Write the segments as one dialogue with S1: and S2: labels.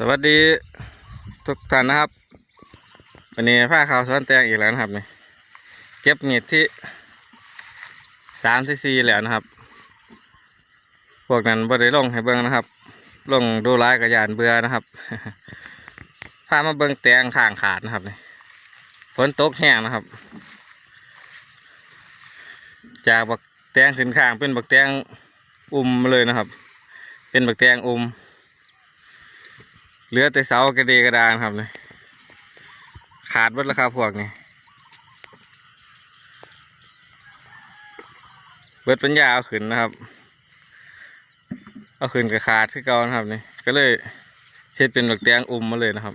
S1: สวัสดีทุกท่านนะครับ วันนี้ผ้าขาวซ้อนแตงอีกแล้วนะครับนี่เก็บเมีดที่สามที่สี่แล้วนะครับ พวกนั้นบ่ได้ลงให้เบิ่งนะครับ ลงดูร้ายกับยานเบื่อนะครับพามาเบิ่งแตงข้างขาดนะครับนี่ฝนตกแห้งนะครับ จากบักแตงขึ้นข้างเป็นบักแตงอุ่มมาเลยนะครับ เป็นบักแตงอุ่ม เหลือแต่เสากระเดกระดานครับเลยขาดหมดแล้วครับพวกนี้เบิดปัญญาเอาขึ้นนะครับ เอาขึ้นกับขาดที่เก่านะครับนี่ก็เลยเฮ็ดเป็นบักแตงอุ่มมาเลยนะครับ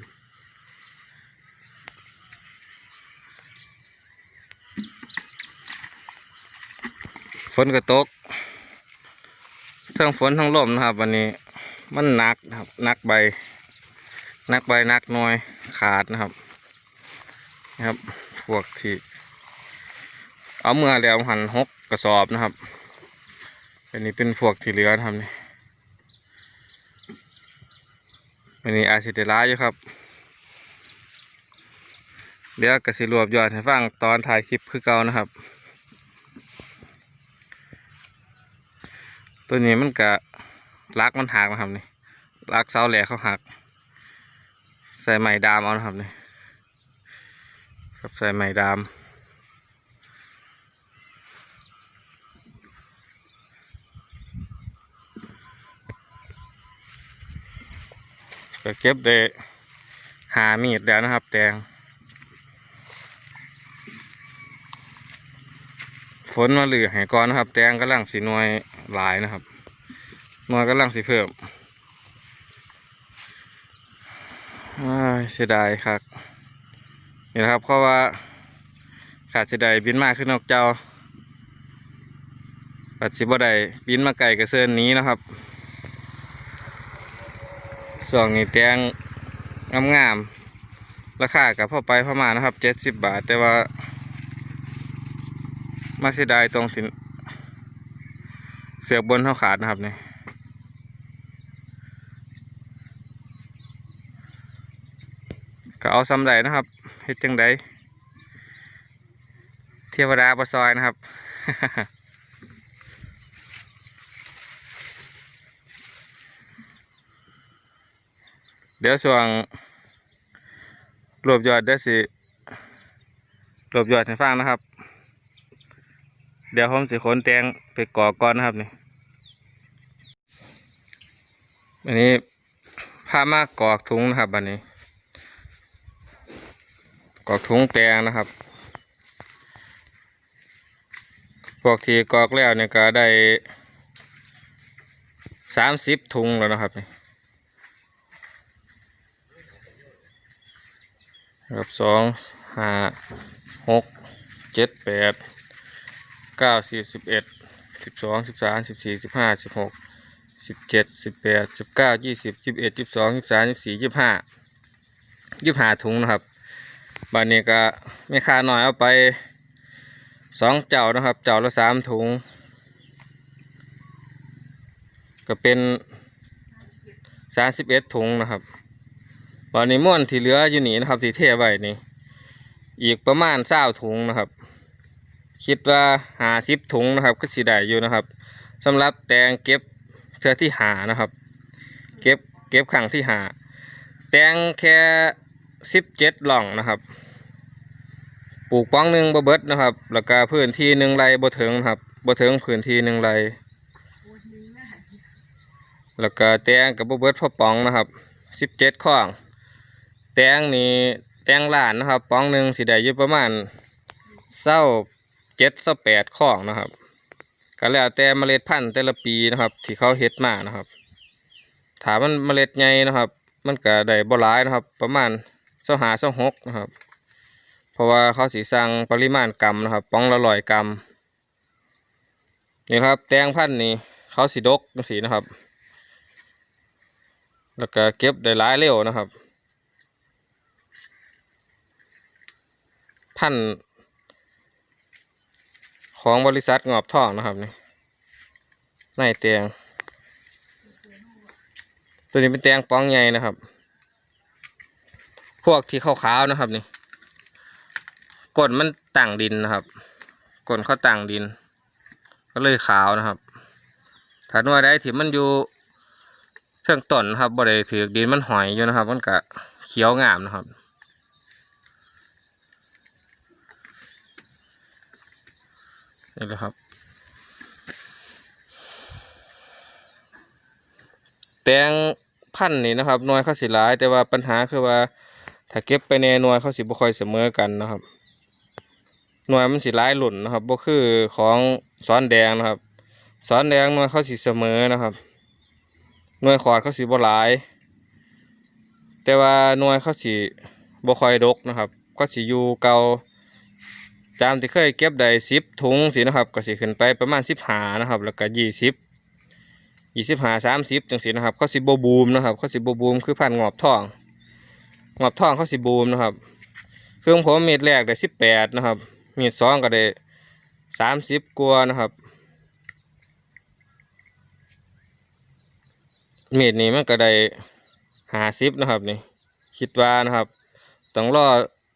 S1: ฝนก็ตกทั้งฝนทั้งลมนะครับ วันนี้มันหนักนะครับหนักใบ นักใบนักหน้อยขาดนะครับนะครับ พวกที่เอาเมื่อแล้วหันหกกระสอบนะครับ อันนี้เป็นพวกที่เหลือนะครับนี่อันนี้อาซิเดล่าอยู่ครับเดี๋ยวกระสิรวบยอดให้ฟังตอนถ่ายคลิปคือเก่านะครับ ตัวนี้มันกะลักมันหักนะครับนี่ลักเสาแหลกเขาหัก ใส่ไหมดามเอานะครับนี่ครับใส่ไหมดามก็เก็บได้หามีดแล้วนะครับแตงฝนมาเหลือให้ก่อนนะครับ แตงกำลังสีนวยหลายนะครับหนวยกำลังสีเพิ่ม อ้าย เสียดายครับนี่นะครับเพราะว่าขาดเสียดายบินมากขึ้นนอกเจ้าปัดสิบ่ได้บินมาไก่กระเซินนี้นะครับส่วนนี้แตงงามๆราคากับพ่อไปพ่อมานะครับเจ็ดสิบบาท แต่ว่า มาเสียดายตรงสินเสือกบนเท่าขาดนะครับเนี่ก็ เอาซ้ำใดนะครับเฮ็ดจังใดเทวดาบซอยนะครับ เดี๋ยวส่วงรวบยอดเดี๋ยวสิรวบยอดให้ฟังนะครับ เดี๋ยวผมสิขนแตงไปก่อก่อนนะครับนี่อันนี้ผ้ามากกอกถุงนะครับอันนี้ กอกถุงแตงนะครับ พวกที่กอกแล้วเนี่ยก็ได้สามสิบถุงแล้วนะครับนี่ครับสองห้าหกเจ็ดแปดเก้าสิบสิบเอ็ดสิบสองสิบสามสิบสี่สิบห้าสิบหกสิบเจ็ดสิบแปดสิบเก้ายี่สิบยี่สิบเอ็ดยี่สิบสองยี่สิบสามยี่สิบสี่ยี่สิบห้ายี่สิบห้าถุงนะครับ บานนี้ก็ไม่ค่าหน่อยเอาไปสองเจ้านะครับ เจ้าละสามถุง ก็เป็นสามสิบเอ็ดถุงนะครับบานนี้ม่วนที่เหลืออยู่นี่นะครับ ที่เทไว้นี่อีกประมาณเศร้าถุงนะครับ คิดว่าหาสิบถุงนะครับ ก็สีได้อยู่นะครับสำหรับแตงเก็บเทือที่หานะครับ เก็บเก็บขังที่หา แตงแค่ สิบเจ็ดหล่องนะครับ ปลูกป้องหนึ่งบเบิดนะครับแล้วก็พื้นที่หนึ่งไรบ่ถึงนะครับบ่ถึงพื้นที่หนึ่งไรแล้วก็แตงกับบเบิดพ่อป้องนะครับสิบเจ็ดข้อง แตงนี่แตงล้านนะครับป้องหนึ่งสิได้อยู่ประมาณเศร้าเจ็ดเศร้าแปดข้องนะครับก็แล้วแต่เมล็ดพันธุ์แต่ละปีนะครับ ที่เขาเฮ็ดมานะครับถามมันเมล็ดใหญ่นะครับ มันก็ได้บ่หลายนะครับ ประมาณ เสาหาเสาหกนะครับ เพราะว่าเขาสีสั่งปริมาณกรัมนะครับป้องละร้อยกรัมนี่ครับแตงพันธุ์นี่เขาสีดกสีนะครับ แล้วก็เก็บได้หลายเร็วนะครับ พันธุ์ของบริษัทงอบทองนะครับนี่ในแตงตัวนี้เป็นแตงป้องใหญ่นะครับ พวกที่ขาวๆนะครับนี่กดมันต่างดินนะครับกดเขาต่างดิน ก็เลยขาวนะครับถ้าหน่วยใดที่มันอยู่เทิงต้นนะครับบ่ได้ถือดินมันหอยอยู่นะครับ มันก็เขียวงามนะครับนี่แหละครับแตงพันธุ์นี่นะครับน่วยเขาสิหลาย แต่ว่าปัญหาคือว่า ถ้าเก็บไปในหน่วยเขาสิบ่ค่อยเสมอกันนะครับ หน่วยมันสิหลายหล่นนะครับบ่คือของซ้อนแดงนะครับซ้อนแดงหน่วยเขาสิเสมอนะครับ หน่วยขอดเขาสิบ่หลาย แต่ว่าหน่วยเขาสิบ่ค่อยดกนะครับ ก็สิอยู่เก่าจามที่เคยเก็บได้สิบถุงสินะครับ ก็สิขึ้นไปประมาณสิบหานะครับ แล้วก็ยี่สิบยี่สิบหาสามสิบจังสินะครับเขาสิบบูมนะครับเขาสิบบูมคือพันงอบทอง งอบท่องเขาสิบูมนะครับเครื่องผมเม็ดแรกได้สิบแปดนะครับเม็ดสองก็ได้สามสิบกว่านะครับเม็ดนี้มันก็ได้หาสิบนะครับนี่คิดว่านะครับต้องรอ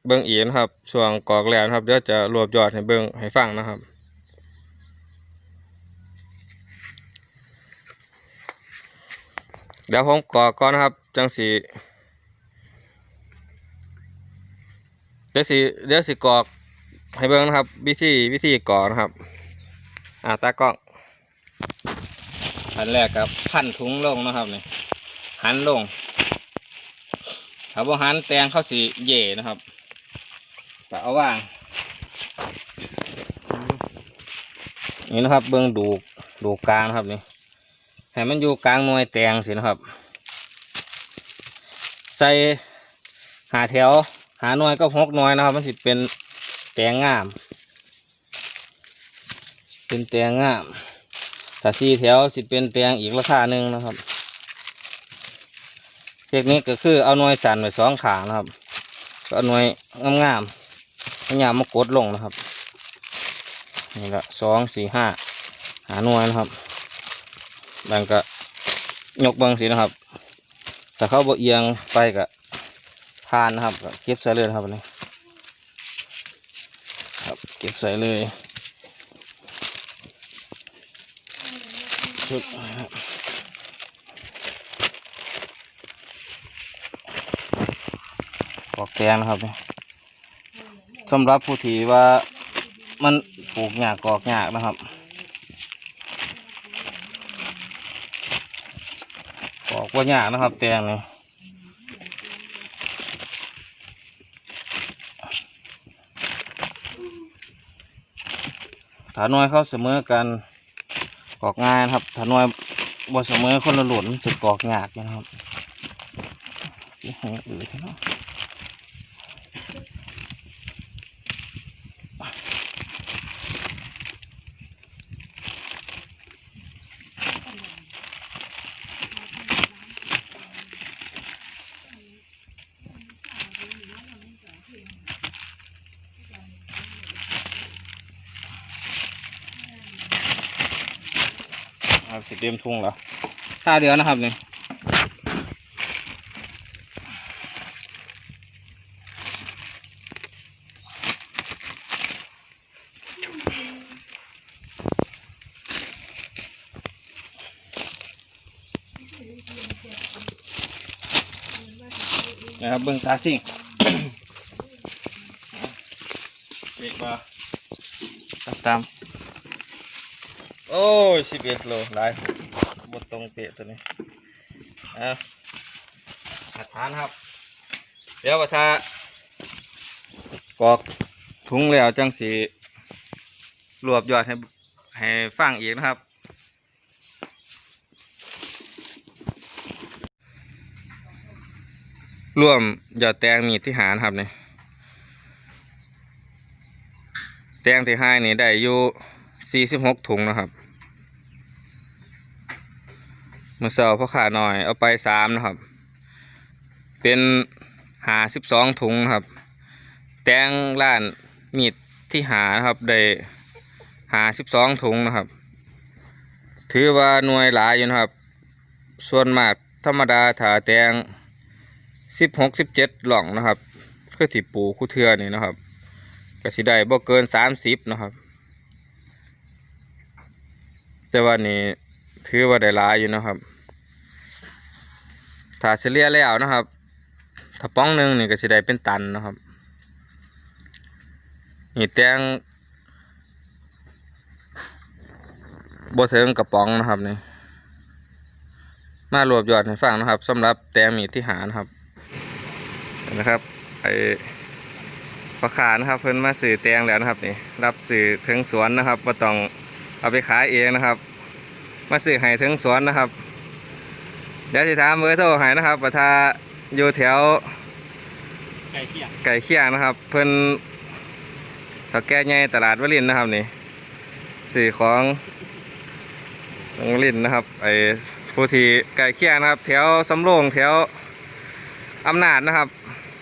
S1: เบิ้งอีกนะครับช่วงกอกแล้วนะครับเดี๋ยวจะรวบยอดให้เบิ้งให้ฟังนะครับเดี๋ยวผมกอกก่อนนะครับจังสีเดี๋ยวสิเดี๋ยวสิกรอกให้เบิ้งนะครับ วิธีวิธีกรอกนะครับ อ่าตากล้องอันแรกครับพันถุงลงนะครับนี่หันลงถ้าบ่หันแตงเข้าสีเย่นะครับแต่เอาว่างนี่นะครับเบื้องดูดูกกลางนะครับนี่ให้มันอยู่กลางหน่วยแตงสินะครับ ใส่หาแถว หาหน่วยก็หกหน่วยนะครับ มันสิเป็นแตงงาม เป็นแตงงามถ้าสี่แถวสิเป็นแตงอีกราคาหนึ่งนะครับเทคนิคก็คือเอาหน่วยสั่นไว้สองขางนะครับก็เอาหน่วยงามๆพยายามมากดลงนะครับนี่ละสองสี่ห้าหาหน่วยนะครับแล้วก็ยกเบังสีนะครับถ้าเขาบเอียงไปก็ พานนะครับเก็บใส่เลยครับนนี้ครับเก็บใส่เลยชุดนะครับกอกแตงนะครับนี่สำหรับผู้ที่ว่ามันปลูกหยากกอกหยากนะครับกอกว่าหยากนะครับแตงนี่ ถาหน่วยเขาเสมอกันกอกง่ายนะครับถาหน่วยบ่เสมอคนละหลุนมันจะกอกหยากนะครับเดี๋ยวให้อืดเนาะ ครับเตรียมทุ่งแล้วท่าเดือนนะครับนี่นะครับเบิ้งตาสิ่งเด็กมาตามตาม โอ้ยสิบเอ็ดโลหลายบดตรงเปะตัวนี้เอาหัดทานครับ เดี๋ยวว่าถ้ากรอกถุงแล้วจังสีรวบยอดให้ให้ฟังอีกนะครับร่วมยอดแตงมีดที่หารครับนี่แตงที่ให้นี่ได้อยู่ สี่สิบหกถุงนะครับมือเสาร์พ่อขาหน่อยเอาไปสามนะครับ เป็นหาสิบสองถุงนะครับ แตงล้านมีดที่หานะครับได้หาสิบสองถุงนะครับ ถือว่าหน่วยหลายอยู่นะครับ ส่วนมากธรรมดาถ้าแตงสิบหกสิบเจ็ดหล่องนะครับ คือที่ปูคู่เทือนี่นะครับก็สิได้บ่เกินสามสิบนะครับ แต่ว่านี่ถือว่าได้หลายอยู่นะครับ ถ้าเฉลี่ยแล้วนะครับ ถ้าป้องหนึ่งนี่ก็สิได้เป็นตันนะครับ นี่แตงบ่ถึงกระป๋องนะครับนี่มารวบยอดให้ฟังนะครับสำหรับแตงมีที่หานะครับนะครับไอพ่อค้านะครับเพิ่นมาสื่อแตงแล้วนะครับนี่รับสื่อถึงสวนนะครับบ่ต้อง เอาไปขายเองนะครับ มาสื่อให้ถึงสวนนะครับเดี๋ยวจะถามเบอร์โทรให้นะครับประทาอยู่แถว
S2: ไก่เที่ยง
S1: ไก่เคียงนะครับ เพิ่นเถ้าแก่ใหญ่ตลาดวลินทร์นะครับนี่สื่อของวลินทร์นะครับไอผู้ที่ไก่เคียงนะครับ แถวสำโรงแถวอำนาจนะครับ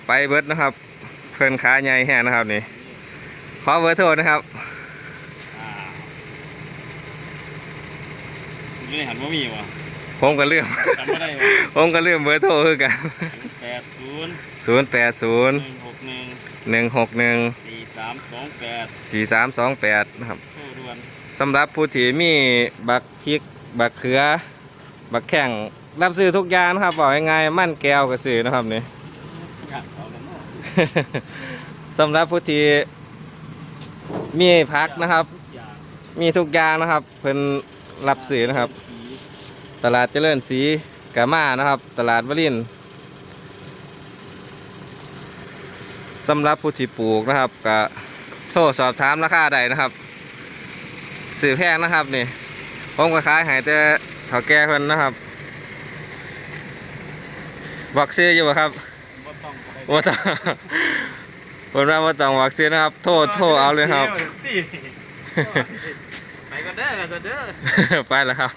S1: ไปเบิดนะครับ เพิ่นขาใหญ่แห้งนะครับนี่ขอเบอร์โทรนะครับ
S2: อ่า ไม่ได้หันว่ามีวะ
S1: ผมก็ลืม
S2: จำไม่ได้วะ
S1: ผมก็ลืมเบอร์โทรคือกัน
S2: แปดศูนย์
S1: 0 8 0
S2: หนึ่งหกหนึ่ง
S1: 1 6 1
S2: สี่สามสองแปด
S1: 4 3 2 8นะครับ
S2: โทรด่วน
S1: สำหรับผู้ที่มีบักพริก บักเขือ บักแข้งรับซื้อทุกอย่างนะครับบอกง่ายๆมั่นแก้วก็ซื้อนะครับนี่
S2: อยากเอาแล้วเนาะ
S1: สำหรับผู้ที่มีพักนะครับ
S2: ทุกอย่าง
S1: มีทุกอย่างนะครับเพิ่น รับซื้อนะครับ
S2: สี
S1: ตลาดเจริญศรีกามานะครับ ตลาดวลินทร์สำหรับผู้ที่ปลูกนะครับก็โทรสอบถามราคาใดนะครับ สื่อแพงนะครับนี่ผมก็ขายให้แต่เถาแก่เพิ่นนะครับบอกซื้ออยู่บ่ครับ
S2: บ่ต้องไป
S1: ว่าต้องผมว่าว่าต้องบอกซื้อนะครับ โทษโทษเอาเลยครับ
S2: ไปก็ เด้อกันเด้อ
S1: ไปแล้วครับ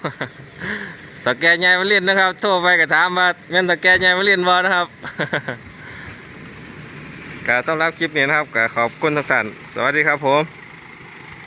S1: ตะแกใหญ่มาเล่นนะครับ โทรไปก็ถามว่าแม่นตะแกใหญ่มาเล่นบ่นะครับก็สำหรับคลิปนี้นะครับก็ขอบคุณทุกท่านสวัสดีครับผม